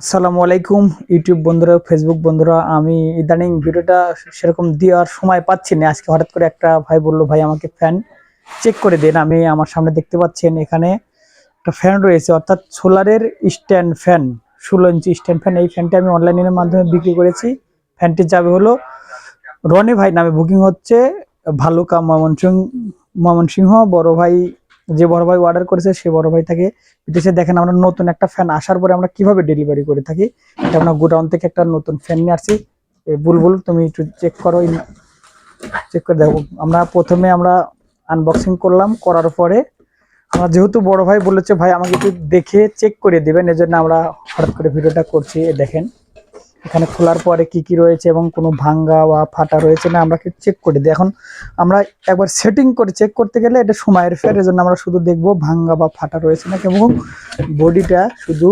আসসালামু আলাইকুম, ইউটিউব বন্ধুরা ফেসবুক বন্ধুরা, আমি ইদানিং ভিডিওটা সেরকম দেওয়ার সময় পাচ্ছি না। আজকে হঠাৎ করে একটা ভাই বলল, ভাই, আমাকে ফ্যান চেক করে দিন। আমি আমার সামনে দেখতে পাচ্ছেন, এখানে একটা ফ্যান রয়েছে, অর্থাৎ সোলারের স্ট্যান্ড ফ্যান ষোলো ইঞ্চি স্ট্যান্ড ফ্যান এই ফ্যানটি আমি অনলাইনের মাধ্যমে বিক্রি করেছি। ফ্যানটি যাবে হলো রনি ভাই নামে। বুকিং হচ্ছে ভালুকা ময়মনসিংহ ময়মনসিংহ বড় ভাই যে বড় ভাই অর্ডার করেছে, সে বড় ভাই থেকে। বিদেশে দেখেন আমরা নতুন একটা ফ্যান আসার পরে আমরা কীভাবে ডেলিভারি করে থাকি। এটা আমরা গোডাউন থেকে একটা নতুন ফ্যান নিয়ে আসছি। বুলবুল, তুমি একটু চেক করো চেক করে দেখো। আমরা প্রথমে আমরা আনবক্সিং করলাম, করার পরে আমরা যেহেতু বড় ভাই বলেছে, ভাই আমাকে একটু দেখে চেক করে দিবেন, এজন্য আমরা হঠাৎ করে ভিডিওটা করছি দেখেন। এখানে খোলার পরে কি কি রয়েছে এবং কোনো ভাঙ্গা বা ফাটা রয়েছে না আমরা চেক করে দিই। এখন আমরা একবার সেটিং করে চেক করতে গেলে এটা সময়ের ফের এজন্য আমরা শুধু দেখব ভাঙ্গা বা ফাটা রয়েছে না এবং বডিটা শুধু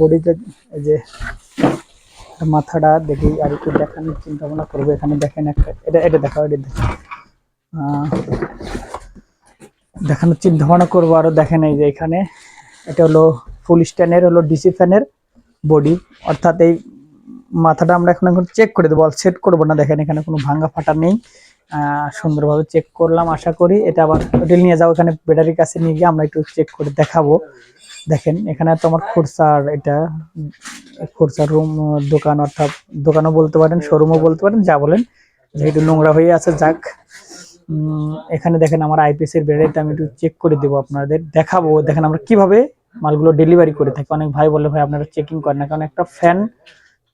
বডিটা এই যে মাথাটা দেখি আর একটু দেখানোর চিন্তা ভাবনা করব। এখানে দেখেন একটা এটা এটা দেখাও এটা দেখেন। দেখানোর চিন্তা ভাবনা করব আরও দেখেন এই যে এখানে। এটা হলো ফুল স্ট্যান্ডের হলো ডিসি ফ্যানের বডি অর্থাৎ এই মাথাটা আমরা এখন এখন চেক করে দেবো। সেট করব না? দেখেন এখানে কোনো ভাঙ্গা ফাটা নেই। সুন্দরভাবে চেক করলাম, আশা করি। এটা আবার হোটেল নিয়ে যাব এখানে ব্যাটারির কাছে নিয়ে গিয়ে আমরা একটু চেক করে দেখাবো। দেখেন, এখানে তো আমার খুরসার এটা, খুরসার রুম দোকান অর্থাৎ দোকানও বলতে পারেন শোরুমও বলতে পারেন, যা বলেন। যেহেতু নোংরা হয়ে আছে, যাক। এখানে দেখেন আমার আইপিএস এর ব্যাটারিটা আমি একটু চেক করে দেবো আপনাদের। দেখাবো, দেখেন আমরা কীভাবে মালগুলো ডেলিভারি করে থাকি। অনেক ভাই বলে, ভাই, আপনারা চেকিং করেন না। কারণ একটা ফ্যান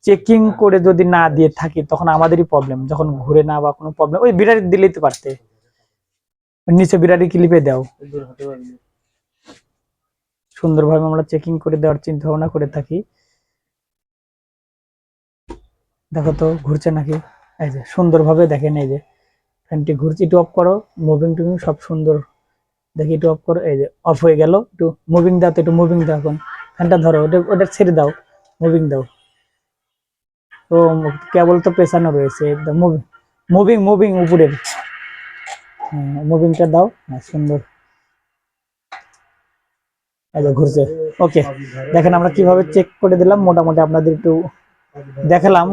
চেকিং করে যদি না দিয়ে থাকি, তখন আমাদেরই প্রবলেম যখন ঘুরে না বা কোনো প্রবলেম ওই বিড়ারি দিলেই তো পারতে। নিচে বিড়ারি ক্লিপে দাও? সুন্দরভাবে আমরা চেকিং করে দেওয়ার চিন্তা ভাবনা করে থাকি। দেখো তো, ঘুরছে নাকি? এই যে, সুন্দরভাবে দেখেন, এই যে। ফ্যানটি ঘুরছে, একটু অফ করো। মুভিং টুভিং সব সুন্দর। দেখি, একটু অফ করো। এই যে অফ হয়ে গেল। একটু মুভিং দাও তো, একটু মুভিং দাও এখন। ফ্যানটা ধরো, ওটা ওটা ছেড়ে দাও। মুভিং দাও। তো কেবল তো পেছানো রয়েছে মুভিং মুভিং উপরের মুভিংটা দাও হ্যাঁ সুন্দর। ঘুরছে। ওকে দেখেন আমরা কীভাবে চেক করে দিলাম, মোটামুটি আপনাদের একটু দেখালাম।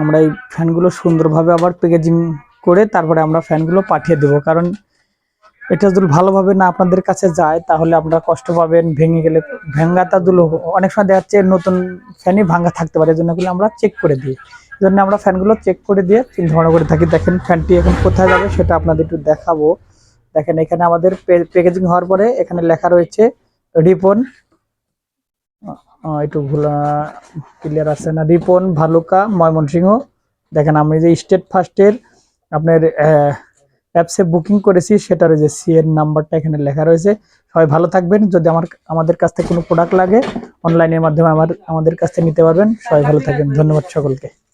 আমরা এই ফ্যানগুলো সুন্দরভাবে আবার প্যাকেজিং করে তারপরে আমরা ফ্যানগুলো পাঠিয়ে দেবো, কারণ এটা যদি ভালোভাবে না আপনাদের কাছে যায়, তাহলে আপনারা কষ্ট পাবেন, ভেঙে গেলে ভেঙ্গাতা দুলো অনেক সময় দেখা যাচ্ছে নতুন ফ্যানই ভাঙ্গা থাকতে পারে, এজন্য এগুলো আমরা চেক করে দিই। এই জন্য আমরা ফ্যানগুলো চেক করে দিয়ে ভাবনা করে থাকি। দেখেন ফ্যানটি এখন কোথায় যাবে সেটা আপনাদের একটু দেখাবো। দেখেন এখানে আমাদের প্যাকেজিং হওয়ার পরে এখানে লেখা রয়েছে রিপন একটু ভুলা ক্লিয়ার আছে না। রিপন ভালুকা ময়মনসিংহ। দেখেন আমি যে স্টেট ফার্স্টের আপনার অ্যাপসে বুকিং করেছি, সেটার যে সি এর নাম্বারটা এখানে লেখা রয়েছে। সবাই ভালো থাকবেন। যদি আমার, আমাদের কাছ থেকে কোনো প্রোডাক্ট লাগে অনলাইনের মাধ্যমে আমার, আমাদের কাছ থেকে নিতে পারবেন। সবাই ভালো থাকবেন। ধন্যবাদ সকলকে।